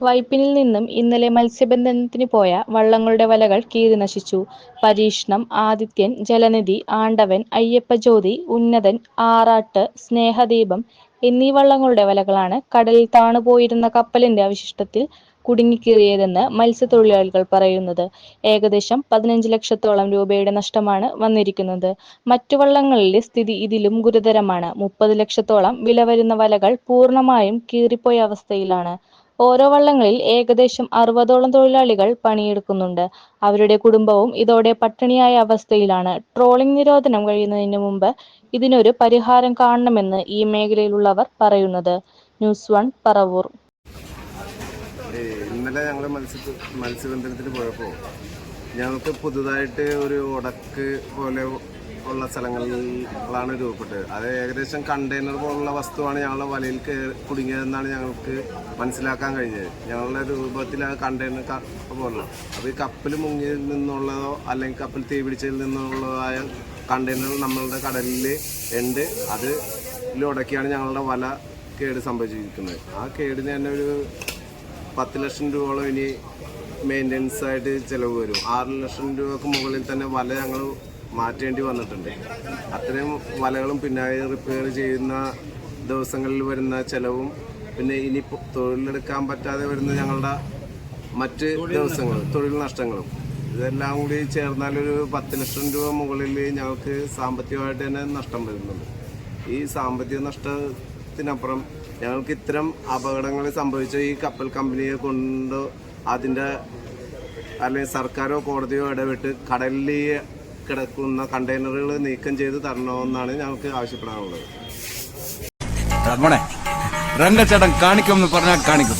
വൈപ്പിനിൽ നിന്നും ഇന്നലെ മത്സ്യബന്ധനത്തിന് പോയ വള്ളങ്ങളുടെ വലകൾ കീറി നശിച്ചു. പരീക്ഷണം ആദിത്യൻ ജലനിധി ആണ്ടവൻ അയ്യപ്പജ്യോതി ഉന്നതൻ ആറാട്ട് സ്നേഹദീപം എന്നീ വള്ളങ്ങളുടെ വലകളാണ് കടലിൽ താണുപോയിരുന്ന കപ്പലിന്റെ അവശിഷ്ടത്തിൽ കുടുങ്ങിക്കീറിയതെന്ന് മത്സ്യത്തൊഴിലാളികൾ പറയുന്നത്. ഏകദേശം പതിനഞ്ച് ലക്ഷത്തോളം രൂപയുടെ നഷ്ടമാണ് വന്നിരിക്കുന്നത്. മറ്റു വള്ളങ്ങളിലെ സ്ഥിതി ഇതിലും ഗുരുതരമാണ്. മുപ്പത് ലക്ഷത്തോളം വില വരുന്ന വലകൾ പൂർണമായും കീറിപ്പോയ അവസ്ഥയിലാണ്. ഓരോ വള്ളങ്ങളിൽ ഏകദേശം അറുപതോളം തൊഴിലാളികൾ പണിയെടുക്കുന്നുണ്ട്. അവരുടെ കുടുംബവും ഇതോടെ പട്ടിണിയായ അവസ്ഥയിലാണ്. ട്രോളിംഗ് നിരോധനം കഴിയുന്നതിന് മുമ്പ് ഇതിനൊരു പരിഹാരം കാണണമെന്ന് ഈ മേഖലയിലുള്ളവർ പറയുന്നത്. News one Paravur. ഇന്നലെ ഞങ്ങൾ മത്സ്യ മത്സ്യബന്ധനത്തിന് പോയപ്പോൾ ഞങ്ങൾക്ക് പുതുതായിട്ട് ഒരു ഉടക്ക് പോലെ ഉള്ള സ്ഥലങ്ങളിലാണ് രൂപപ്പെട്ടത്. അത് ഏകദേശം കണ്ടെയ്നർ പോലുള്ള വസ്തുവാണ് ഞങ്ങളുടെ വലയിൽ കുടുങ്ങിയതെന്നാണ് ഞങ്ങൾക്ക് മനസ്സിലാക്കാൻ കഴിഞ്ഞത്. ഞങ്ങളുടെ രൂപത്തിൽ ആ കണ്ടെയ്നർ പോലുള്ള അപ്പോൾ ഈ കപ്പൽ മുങ്ങിയതിൽ നിന്നുള്ളതോ അല്ലെങ്കിൽ കപ്പൽ തീ പിടിച്ചതിൽ നിന്നുള്ളതായ കണ്ടെയ്നർ നമ്മളുടെ കടലിൽ ഉണ്ട്. അത് ഉടക്കിയാണ് ഞങ്ങളുടെ വല കേട് സംഭവിച്ചിരിക്കുന്നത്. ആ കേടിന് തന്നെ ഒരു പത്ത് ലക്ഷം രൂപയോളം ഇനി മെയിന്റനൻസ് ആയിട്ട് ചിലവ് വരും. ആറ് ലക്ഷം രൂപക്ക് മുകളിൽ തന്നെ വല ഞങ്ങൾ മാറ്റേണ്ടി വന്നിട്ടുണ്ട്. അത്രയും വലകളും പിന്നായി റിപ്പയർ ചെയ്യുന്ന ദിവസങ്ങളിൽ വരുന്ന ചിലവും പിന്നെ ഇനി തൊഴിലെടുക്കാൻ പറ്റാതെ വരുന്ന ഞങ്ങളുടെ മറ്റ് ദിവസങ്ങൾ തൊഴിൽ നഷ്ടങ്ങളും. ഇതെല്ലാം കൂടി ചേർന്നാലൊരു പത്ത് ലക്ഷം രൂപ മുകളിൽ ഞങ്ങൾക്ക് സാമ്പത്തികമായിട്ട് തന്നെ നഷ്ടം വരുന്നുണ്ട്. ഈ സാമ്പത്തിക നഷ്ടത്തിനപ്പുറം ഞങ്ങൾക്ക് ഇത്തരം അപകടങ്ങൾ സംഭവിച്ച ഈ കപ്പൽ കമ്പനിയെ കൊണ്ട് അതിന്റെ അല്ലെങ്കിൽ സർക്കാരോ കോടതിയോ ഇടപെട്ട് കടലിൽ കിടക്കുന്ന കണ്ടെയ്നറുകൾ നീക്കം ചെയ്ത് തരണമെന്നാണ് ഞങ്ങൾക്ക് ആവശ്യപ്പെടാനുള്ളത്. രംഗച്ചടം കാണിക്കും കാണിക്കുമെന്ന് പറഞ്ഞാൽ കാണിക്കും.